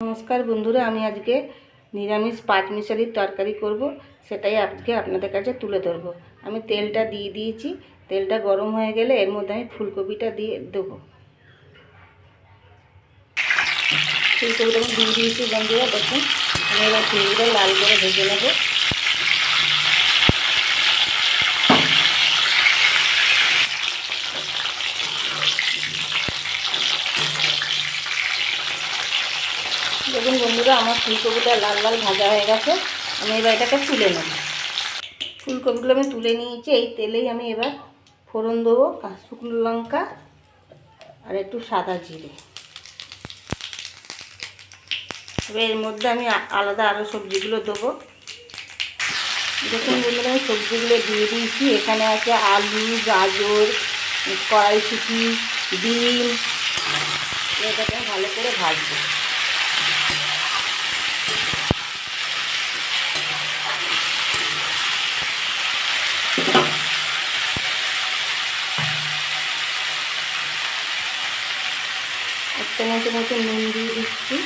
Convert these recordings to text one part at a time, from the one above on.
নমস্কার বন্ধুরা, আমি আজকে নিরামিষ পাঁচ মিশালির তরকারি করব, সেটাই আজকে আপনাদের কাছে তুলে ধরব। আমি তেলটা দিয়ে দিয়েছি, তেলটা গরম হয়ে গেলে এর মধ্যে আমি ফুলকপিটা দিয়ে দেবো। ফুলকপিটা আমি দিয়ে দিয়েছি বন্ধুরা, দেখুন, আমি এবার ফুলকপিটা লাল করে ভেজে নেব। দেখুন বন্ধুরা, আমার ফুলকপিটা লাল লাল ভাজা হয়ে গেছে। আমি এবার এটাকে তুলে নেব। ফুলকপিগুলো আমি তুলে নিয়েছি। এই তেলেই আমি এবার ফোড়ন দেবো শুকনো লঙ্কা আর একটু সাদা জিরে। এবার এর মধ্যে আমি আলাদা আরও সবজিগুলো দেবো। দেখুন বন্ধুরা, আমি সবজিগুলো দিয়ে দিয়েছি। এখানে আছে আলু, গাজর, কড়াইশুটি, ডিম। এটাকে ভালো করে ভাজবো। এক চামচের মতো নুন দিয়ে দিচ্ছি।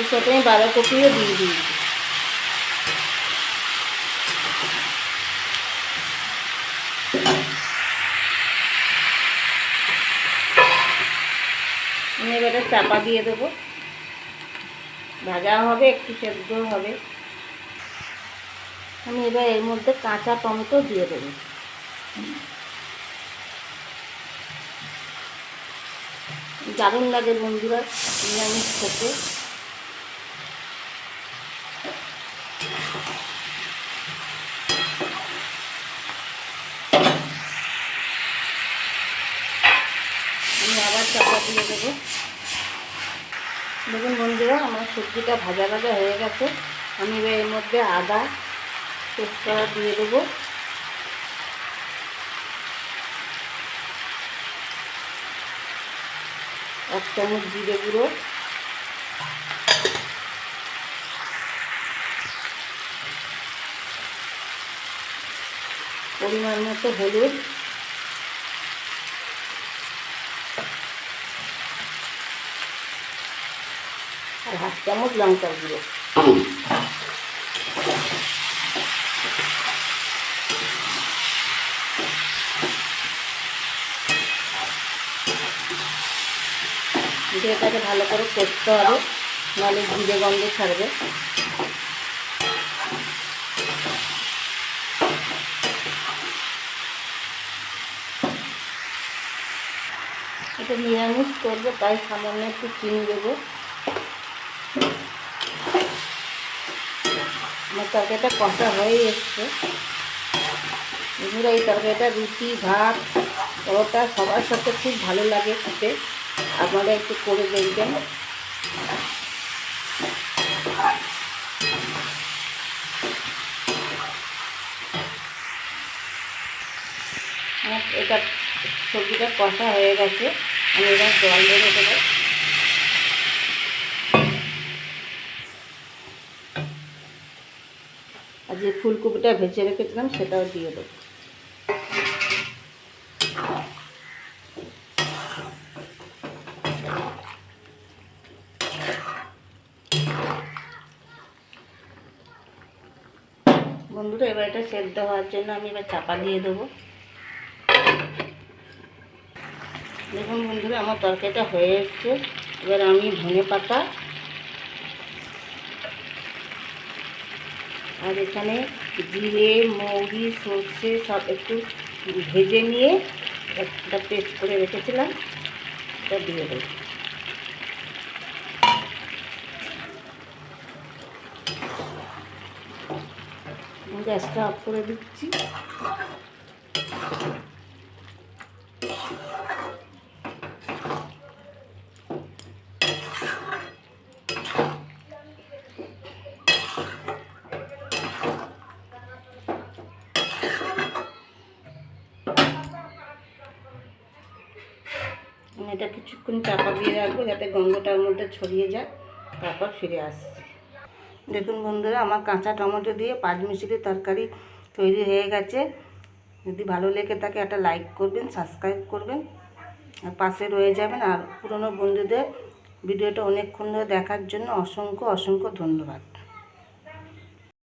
এর সাথে আমি বাঁধাকপিও দিয়ে দিয়েছি। আমি এবারে চাপা দিয়ে দেবো। ভাজা হবে, একটু সেদ্ধ হবে। আমি এবার এর মধ্যে কাঁচা টমেটো দিয়ে দেবো। দারুণ লাগে বন্ধুরা, নিরামিষ খেতে। আমি আবার চাপা দিয়ে দেবো। দেখুন বন্ধুরা, আমার সবজিটা ভাজা ভাজা হয়ে গেছে। আমি এবার এর মধ্যে আদা তেজপাতা দিয়ে দেবো। এক চামচ জিরে গুঁড়ো। পরিমাণ মতো হলুদ। হাফ চামচ লঙ্কার গুঁড়ো। এটাকে ভালো করে করতে হবে, নাহলে জিরে গন্ধ ছাড়বে। এটা নিরামিষ করব, তাই সামান্য একটু চিনি দেবো। আমার তরকারিটা কষা হয়ে এসছে। বন্ধুরা, এই তরকারিটা রুটি, ভাত, পরোটা সবার সাথে খুব ভালো লাগে খেতে। আপনারা একটু করে দেখবেন। এটা সবজিটা কষা হয়ে গেছে। আমি এবার জল দিয়ে দেবো। আর যে ফুলকপিটা ভেজে রেখেছিলাম সেটাও দিয়ে দেবো। বন্ধুরা, এবার এটা সেদ্ধ হওয়ার জন্য আমি এবার চাপা দিয়ে দেবো। দেখুন বন্ধুরা, আমার তরকারিটা হয়ে এসছে। এবার আমি ধনে পাতা আর এখানে জিরে, মৌরি, সর্ষে সব একটু ভেজে নিয়ে একটা পেস্ট করে রেখেছিলাম এটা দিয়ে দেবো। গ্যাসটা অফ করে দিচ্ছি। এটা কিছুক্ষণ চাপা দিয়ে রাখব যাতে গন্ধটার মধ্যে ছড়িয়ে যায়। তারপর ফিরে আসছি। দেখুন বন্ধুরা, আমার কাঁচা টমেটো দিয়ে পাঁচ পাঁচমিশালি তরকারি তৈরি হয়ে গেছে। যদি ভালো লেগে থাকে একটা লাইক করবেন, সাবস্ক্রাইব করবেন, আর পাশে রয়ে যাবেন। আর পুরনো বন্ধুদের ভিডিওটা অনেকক্ষণ ধরে দেখার জন্য অসংখ্য অসংখ্য ধন্যবাদ।